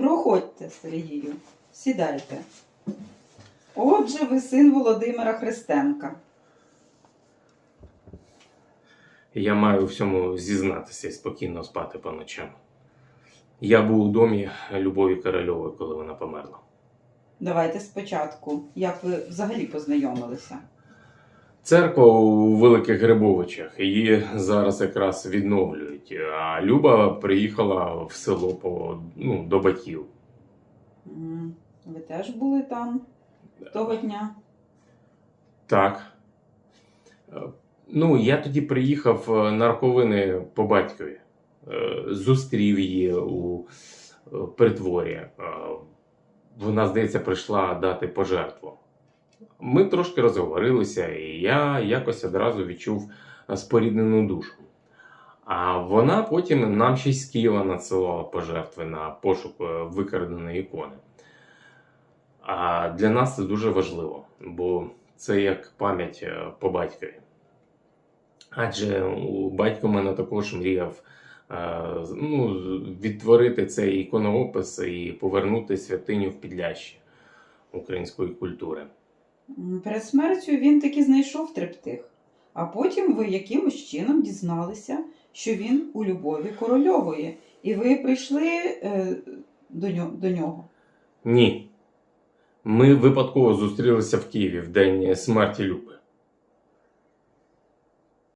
Проходьте, Сергію, сідайте. Отже, ви син Володимира Христенка. Я маю у всьому зізнатися і спокійно спати по ночам. Я був у домі Любові Корольової, коли вона померла. Давайте спочатку, як ви взагалі познайомилися. Церква у Великих Грибовичах. Її зараз якраз відновлюють. А Люба приїхала в село по, ну, до батьків. М, Ви теж були там того дня? Так. Е, Ну, я тоді приїхав е, на роковини по батькові. Е, Зустрів її у е, притворі. Е, Вона, здається, прийшла дати пожертву. Ми трошки розговорилися, і я якось одразу відчув е, споріднену душу. А вона потім нам ще й з Києва надсилала пожертви на пошук е, викраденої ікони. А для нас це дуже важливо, бо це як пам'ять е, по батькові. Адже у батько мене також мріяв ну, відтворити цей іконоопис і повернути святиню в підлящі української культури. Перед смертю він таки знайшов трептих, а потім ви якимось чином дізналися, що він у Любові Корольової, і ви прийшли е, до, нього, до нього. Ні. Ми випадково зустрілися в Києві в день смерті Люби.